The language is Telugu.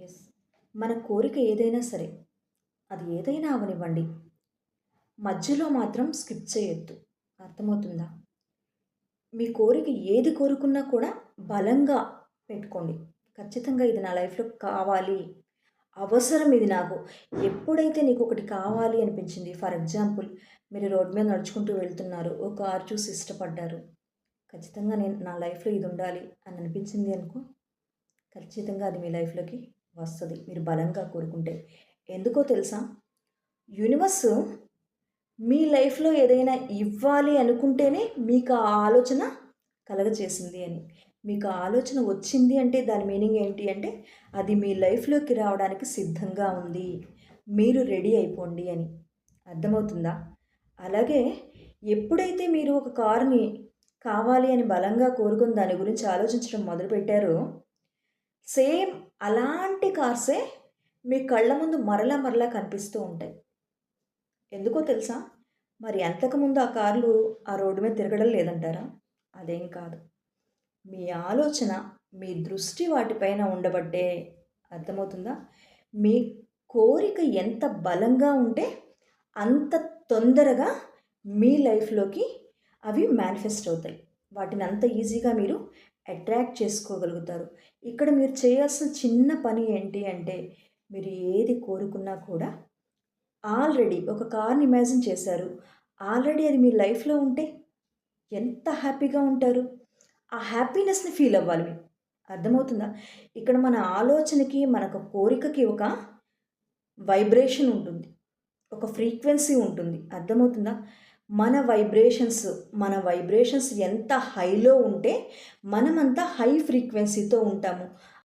ఎస్ మన కోరిక ఏదైనా సరే అది ఏదైనా అవనివ్వండి. మధ్యలో మాత్రం స్కిప్ చేయొద్దు. అర్థమవుతుందా? మీ కోరిక ఏది కోరుకున్నా కూడా బలంగా పెట్టుకోండి. ఖచ్చితంగా ఇది నా లైఫ్లో కావాలి. అవసరం ఇది నాకు. ఎప్పుడైతే నీకు ఒకటి కావాలి అనిపించింది ఫర్ ఎగ్జాంపుల్ మీరు రోడ్ మీద నడుచుకుంటూ వెళ్తున్నారు ఒక కారు చూసి ఇష్టపడ్డారు. ఖచ్చితంగా నేను నా లైఫ్లో ఇది ఉండాలి అని అనిపించింది అనుకో ఖచ్చితంగా అది మీ లైఫ్లోకి వస్తుంది మీరు బలంగా కోరుకుంటే. ఎందుకో తెలుసా? యూనివర్స్ మీ లైఫ్లో ఏదైనా ఇవ్వాలి అనుకుంటేనే మీకు ఆ ఆలోచన కలగజేసింది అని. మీకు ఆ ఆలోచన వచ్చింది అంటే దాని మీనింగ్ ఏంటి అంటే అది మీ లైఫ్లోకి రావడానికి సిద్ధంగా ఉంది. మీరు రెడీ అయిపోండి అని. అర్థమవుతుందా? అలాగే ఎప్పుడైతే మీరు ఒక కారుని కావాలి అని బలంగా కోరుకుని దాని గురించి ఆలోచించడం మొదలుపెట్టారో సేమ్ అలాంటి కార్సే మీ కళ్ళ ముందు మరలా మరలా కనిపిస్తూ ఉంటాయి. ఎందుకో తెలుసా? మరి అంతకుముందు ఆ కార్లు ఆ రోడ్డు మీద తిరగడం లేదంటారా? అదేం కాదు. మీ ఆలోచన మీ దృష్టి వాటిపైన ఉండబట్టే అర్థమవుతుందా? మీ కోరిక ఎంత బలంగా ఉంటే అంత తొందరగా మీ లైఫ్లోకి అవి మేనిఫెస్ట్ అవుతాయి. వాటిని అంత ఈజీగా మీరు అట్రాక్ట్ చేసుకోగలుగుతారు. ఇక్కడ మీరు చేయాల్సిన చిన్న పని ఏంటి అంటే మీరు ఏది కోరుకున్నా కూడా ఆల్రెడీ ఒక కార్ని ఇమాజిన్ చేశారు. ఆల్రెడీ అది మీ లైఫ్లో ఉంటే ఎంత హ్యాపీగా ఉంటారు? ఆ హ్యాపీనెస్ని ఫీల్ అవ్వాలి మీరు. అర్థమవుతుందా? ఇక్కడ మన ఆలోచనకి మనకు కోరికకి ఒక వైబ్రేషన్ ఉంటుంది. ఒక ఫ్రీక్వెన్సీ ఉంటుంది. అర్థమవుతుందా? మన వైబ్రేషన్స్ మన వైబ్రేషన్స్ ఎంత హైలో ఉంటే మనమంతా హై ఫ్రీక్వెన్సీతో ఉంటాము.